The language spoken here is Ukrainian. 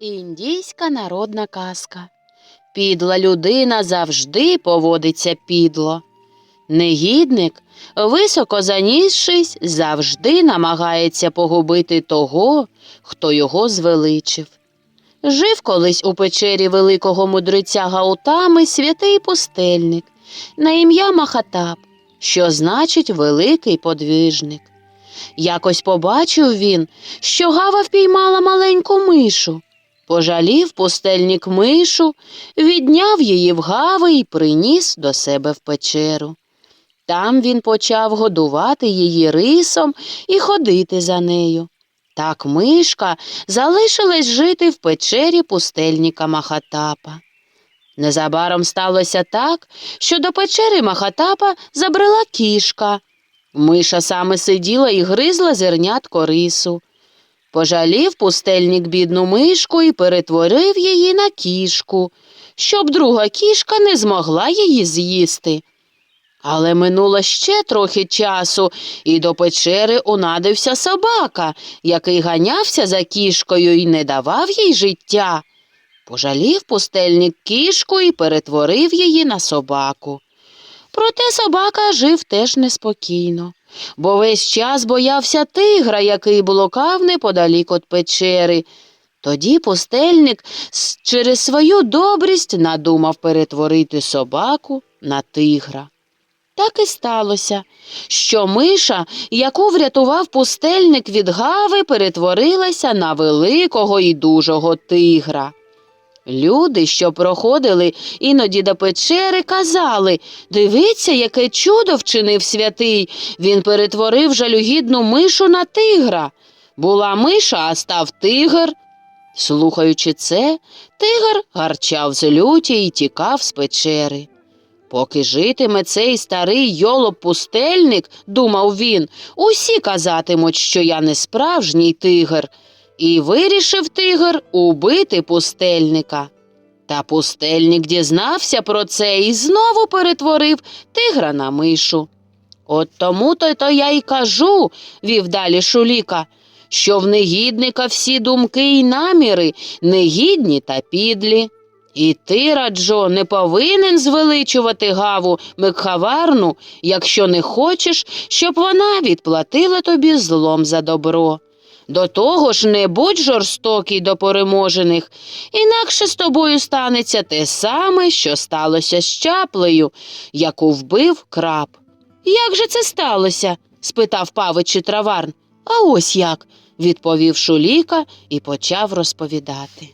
Індійська народна казка. Підла людина завжди поводиться підло. Негідник, високо занісшись, завжди намагається погубити того, хто його звеличив. Жив колись у печері великого мудреця Гаутами святий пустельник на ім'я Махатап, що значить великий подвижник. Якось побачив він, що гава впіймала маленьку мишу. Пожалів пустельник мишу, відняв її в гави і приніс до себе в печеру. Там він почав годувати її рисом і ходити за нею. Так мишка залишилась жити в печері пустельника Махатапа. Незабаром сталося так, що до печери Махатапа забрела кішка. Миша саме сиділа і гризла зернятко рису. Пожалів пустельник бідну мишку і перетворив її на кішку, щоб друга кішка не змогла її з'їсти. Але минуло ще трохи часу, і до печери унадився собака, який ганявся за кішкою і не давав їй життя. Пожалів пустельник кішку і перетворив її на собаку. Проте собака жив теж неспокійно, бо весь час боявся тигра, який блукав неподалік від печери. Тоді пустельник через свою добрість надумав перетворити собаку на тигра. Так і сталося, що миша, яку врятував пустельник від гави, перетворилася на великого і дужого тигра. Люди, що проходили іноді до печери, казали Дивіться, яке чудо вчинив святий. Він перетворив жалюгідну мишу на тигра. Була миша, а став тигр. Слухаючи це, тигр гарчав з люті і тікав з печери. Поки житиме цей старий йолоп пустельник, думав він, усі казатимуть, що я не справжній тигр. І вирішив тигр убити пустельника. Та пустельник дізнався про це і знову перетворив тигра на мишу. От тому то, то я й кажу, вів далі Шуліка, що в негідника всі думки й наміри негідні та підлі. І ти, Раджо, не повинен звеличувати гаву Мекхаварну, якщо не хочеш, щоб вона відплатила тобі злом за добро. До того ж не будь жорстокий до переможених, інакше з тобою станеться те саме, що сталося з чаплею, яку вбив краб. Як же це сталося? спитав павичі траварн. А ось як, відповів Шуліка і почав розповідати.